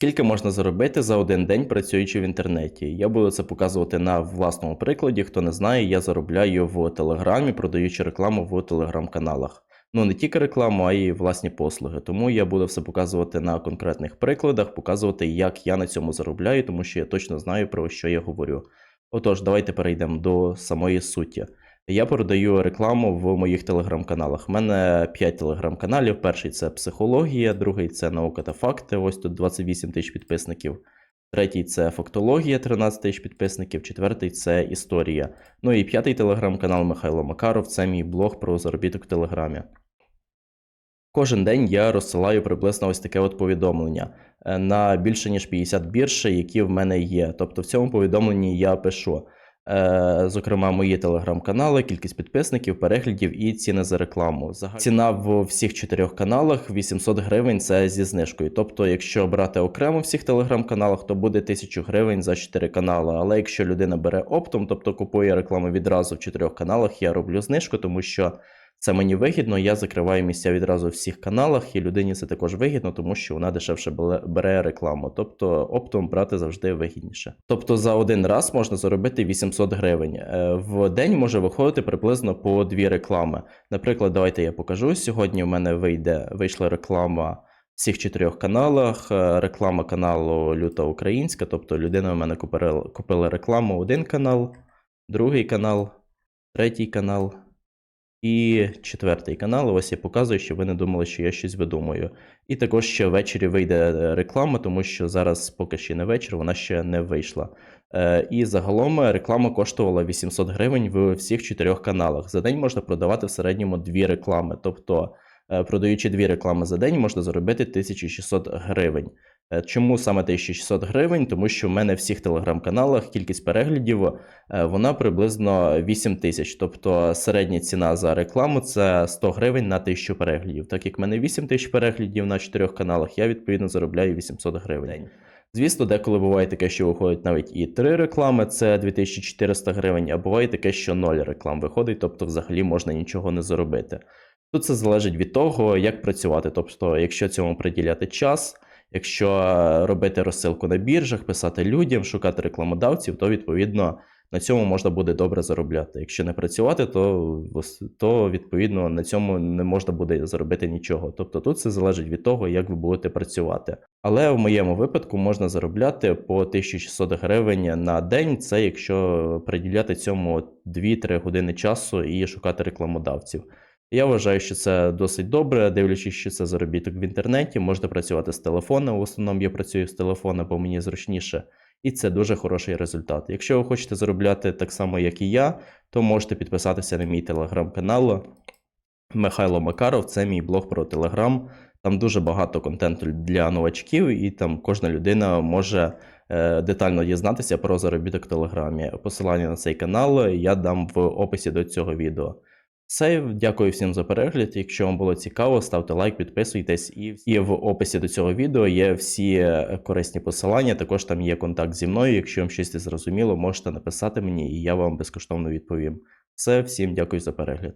Скільки можна заробити за один день працюючи в інтернеті? Я буду це показувати на власному прикладі. Хто не знає, я заробляю в Телеграмі, продаючи рекламу в телеграм-каналах. Ну не тільки рекламу, а й власні послуги. Тому я буду все показувати на конкретних прикладах, показувати, як я на цьому заробляю, тому що я точно знаю про що я говорю. Отож, давайте перейдемо до самої суті. Я продаю рекламу в моїх телеграм-каналах. У мене 5 телеграм-каналів. Перший це психологія, другий це наука та факти. Ось тут 28 тисяч підписників. Третій це фактологія, 13 тисяч підписників. Четвертий це історія. Ну і п'ятий телеграм-канал Михайло Макаров це мій блог про заробіток в Телеграмі. Кожен день я розсилаю приблизно ось таке от повідомлення е, на більше ніж 50 бірж, які в мене є. Тобто в цьому повідомленні я пишу, зокрема, мої телеграм-канали, кількість підписників, переглядів і ціни за рекламу. Ціна в всіх чотирьох каналах 800 гривень це зі знижкою. Тобто, якщо брати окремо в всіх телеграм-каналах, то буде 1000 гривень за 4 канали. Але якщо людина бере оптом, тобто купує рекламу відразу в чотирьох каналах, я роблю знижку, тому що це мені вигідно, я закриваю місця відразу в всіх каналах, і людині це також вигідно, тому що вона дешевше бере рекламу. Тобто оптом брати завжди вигідніше. Тобто за один раз можна заробити 800 гривень. Е, В день може виходити приблизно по дві реклами. Наприклад, давайте я покажу. Сьогодні в мене вийде вийшла реклама. в Всіх чотирьох каналах Е, реклама каналу Люта Українська. Тобто людина в мене купила, купила рекламу один канал, другий канал, третій канал, і четвертий канал. Ось я показую, щоб ви не думали, що я щось видумую. І також ще ввечері вийде е, реклама, тому що зараз поки ще не вечір, вона ще не вийшла. Е, і загалом е, реклама коштувала 800 гривень в всіх чотирьох каналах. За день можна продавати в середньому дві реклами. Тобто, е, продаючи дві реклами за день, можна заробити 1600 гривень. Е, Чому саме 1600 гривень? Тому що в мене в всіх телеграм-каналах кількість переглядів е, вона приблизно 8 тисяч. Тобто середня ціна за рекламу це 100 гривень на 1000 переглядів. Так як в мене 8 тисяч переглядів на 4 каналах, я відповідно заробляю 800 гривень. Звісно, деколи буває таке, що виходить навіть і 3 реклами, це 2400 гривень, а буває таке, що 0 реклам виходить, тобто взагалі можна нічого не заробити. Тут це залежить від того, як працювати. Тобто, якщо цьому приділяти час, якщо робити розсилку на біржах, писати людям, шукати рекламодавців, то відповідно на цьому можна буде добре заробляти. Якщо не працювати, то, то відповідно на цьому не можна буде заробити нічого. Тобто тут це залежить від того, як ви будете працювати. Але в моєму випадку можна заробляти по 1600 гривень на день. Це якщо приділяти цьому 2-3 години часу і шукати рекламодавців. Я вважаю, що це досить добре, дивлячись, що це заробіток в інтернеті, можна працювати з телефона. В основному я працюю з телефона, бо мені зручніше, і це дуже хороший результат. Якщо ви хочете заробляти так само, як і я, то можете підписатися на мій телеграм-канал Михайло Макаров. Це мій блог про телеграм. Там дуже багато контенту для новачків, і там кожна людина може е, детально дізнатися про заробіток в Телеграмі. Посилання на цей канал я дам в описі до цього відео. Все, дякую всім за перегляд. Якщо вам було цікаво, ставте лайк, підписуйтесь. І, і в описі до цього відео є всі е, корисні посилання. Також там є контакт зі мною. Якщо вам щось зрозуміло, можете написати мені, і я вам безкоштовно відповім. Все, всім дякую за перегляд.